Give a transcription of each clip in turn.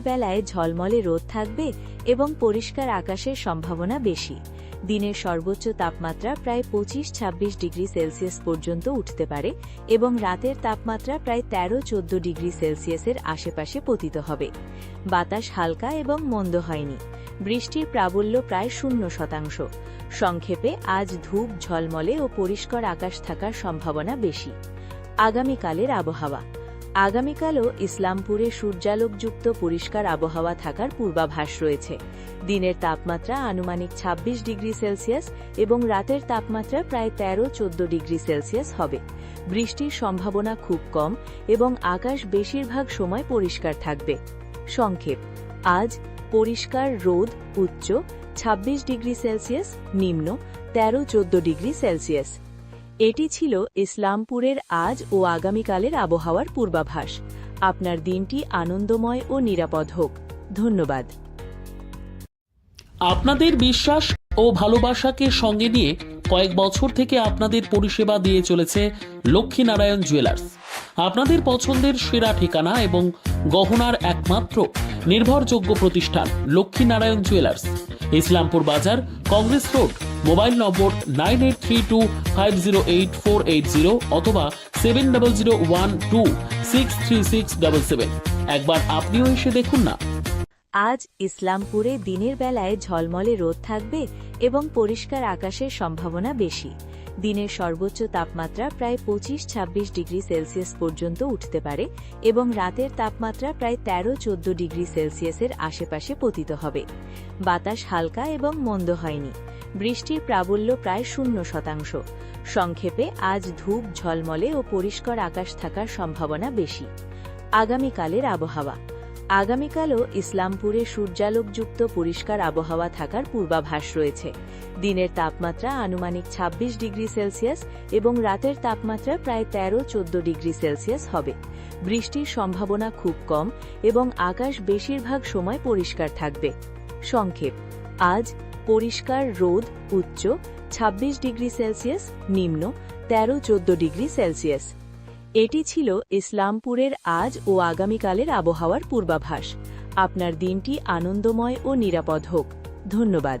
দিনের বেলায় ঝলমলে রোদ থাকবে এবং পরিষ্কার আকাশের সম্ভাবনা বেশি। দিনের সর্বোচ্চ তাপমাত্রা প্রায় পঁচিশ ছাব্বিশ ডিগ্রি সেলসিয়াস পর্যন্ত উঠতে পারে এবং রাতের তাপমাত্রা প্রায় তেরো চোদ্দ ডিগ্রি সেলসিয়াসের আশেপাশে পতিত হবে। বাতাস হালকা এবং মন্দ হয়নি। বৃষ্টির প্রাবল্য প্রায় শূন্য শতাংশ। সংক্ষেপে, আজ ধূপ, ঝলমলে ও পরিষ্কার আকাশ থাকার সম্ভাবনা বেশি। আগামীকালের আবহাওয়া। আগামীকালও ইসলামপুরে সূর্যালোকযুক্ত পরিষ্কার আবহাওয়া থাকার পূর্বাভাস রয়েছে। দিনের তাপমাত্রা আনুমানিক ২৬ ডিগ্রি সেলসিয়াস এবং রাতের তাপমাত্রা প্রায় তেরো চোদ্দ ডিগ্রি সেলসিয়াস হবে। বৃষ্টির সম্ভাবনা খুব কম এবং আকাশ বেশিরভাগ সময় পরিষ্কার থাকবে। সংক্ষেপ, আজ পরিষ্কার রোদ উচ্চ ২৬ ডিগ্রি সেলসিয়াস, নিম্ন, তেরো চোদ্দ ডিগ্রি সেলসিয়াস। এটি ছিল ইসলামপুরের আজ ও আগামীকালের আবহাওয়ার পূর্বাভাস। আপনার দিনটি আনন্দময় ও নিরাপদ হোক। ধন্যবাদ। আপনাদের বিশ্বাস ও ভালোবাসাকে সঙ্গে নিয়ে কয়েক বছর থেকে আপনাদের পরিষেবা দিয়ে চলেছে লক্ষ্মীনারায়ণ জুয়েলার্স। আপনাদের পছন্দের সেরা ঠিকানা এবং গহনার একমাত্র নির্ভরযোগ্য প্রতিষ্ঠান Lakshminarayan jewellers. Islampur Bazar, Congress road. Mobile number nine eight three two five zero eight four eight zero অথবা seven double zero one two six three six double seven. একবার আপনিও এসে দেখুন না। আজ ইসলামপুরে দিনের বেলায় ঝলমলে রোদ থাকবে এবং পরিষ্কার আকাশের সম্ভাবনা বেশি। দিনের সর্বোচ্চ তাপমাত্রা প্রায় পঁচিশ ছাব্বিশ ডিগ্রি সেলসিয়াস পর্যন্ত উঠতে পারে এবং রাতের তাপমাত্রা প্রায় তেরো চোদ্দ ডিগ্রি সেলসিয়াসের আশেপাশে পতিত হবে। বাতাস হালকা এবং মন্দ হয়নি। বৃষ্টির প্রাবল্য প্রায় শূন্য শতাংশ। সংক্ষেপে, আজ ধূপ, ঝলমলে ও পরিষ্কার আকাশ থাকার সম্ভাবনা বেশি। আগামীকালের আবহাওয়া। আগামীকালও ইসলামপুরে সূর্যালোকযুক্ত পরিষ্কার আবহাওয়া থাকার পূর্বাভাস রয়েছে। দিনের তাপমাত্রা আনুমানিক ২৬ ডিগ্রি সেলসিয়াস এবং রাতের তাপমাত্রা প্রায় তেরো চোদ্দ ডিগ্রি সেলসিয়াস হবে। বৃষ্টির সম্ভাবনা খুব কম এবং আকাশ বেশিরভাগ সময় পরিষ্কার থাকবে। সংক্ষেপ, আজ পরিষ্কার রোদ উচ্চ ২৬ ডিগ্রি সেলসিয়াস, নিম্ন তেরো চোদ্দ ডিগ্রি সেলসিয়াস। এটি ছিল ইসলামপুরের আজ ও আগামীকালের আবহাওয়ার পূর্বাভাস। আপনার দিনটি আনন্দময় ও নিরাপদ হোক। ধন্যবাদ।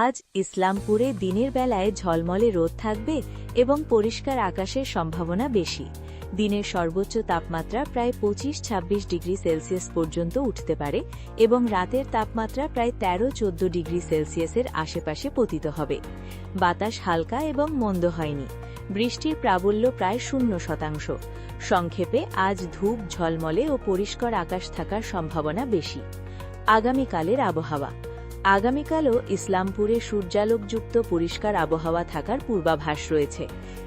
আজ ইসলামপুরে দিনের বেলায় ঝলমলে রোদ থাকবে এবং পরিষ্কার আকাশের সম্ভাবনা বেশি। দিনের সর্বোচ্চ তাপমাত্রা প্রায় পঁচিশ ছাব্বিশ ডিগ্রি সেলসিয়াস পর্যন্ত উঠতে পারে এবং রাতের তাপমাত্রা প্রায় তেরো চোদ্দ ডিগ্রি সেলসিয়াসের আশেপাশে পতিত হবে। বাতাস হালকা এবং মন্দ হয়নি। বৃষ্টির প্রাবল্য প্রায় শূন্য শতাংশ। সংক্ষেপে, আজ ধূপ, ঝলমলে ও পরিষ্কার আকাশ থাকার সম্ভাবনা বেশি। আগামীকালের আবহাওয়া। আগামীকালও ইসলামপুরে সূর্যালোকযুক্ত পরিষ্কার আবহাওয়া থাকার পূর্বাভাস রয়েছে।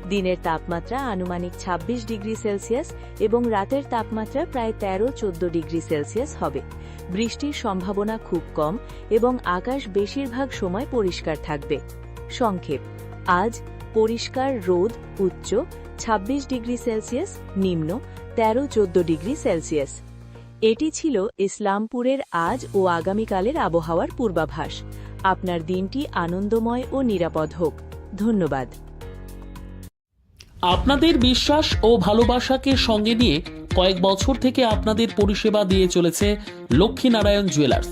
দিনের তাপমাত্রা আনুমানিক ২৬ ডিগ্রি সেলসিয়াস এবং রাতের তাপমাত্রা প্রায় তেরো চোদ্দ ডিগ্রি সেলসিয়াস হবে। বৃষ্টির সম্ভাবনা খুব কম এবং আকাশ বেশিরভাগ সময় পরিষ্কার থাকবে। সংক্ষেপ। আজ পরিষ্কার রোদ উচ্চ ২৬ ডিগ্রি সেলসিয়াস, নিম্ন, তেরো চোদ্দ ডিগ্রি সেলসিয়াস। এটি ছিল ইসলামপুরের আজ ও আগামীকালের আবহাওয়ার পূর্বাভাস। আপনার দিনটি আনন্দময় ও নিরাপদ হোক। ধন্যবাদ। আপনাদের বিশ্বাস ও ভালোবাসাকে সঙ্গে নিয়ে কয়েক বছর থেকে আপনাদের পরিষেবা দিয়ে চলেছে লক্ষ্মীনারায়ণ জুয়েলার্স।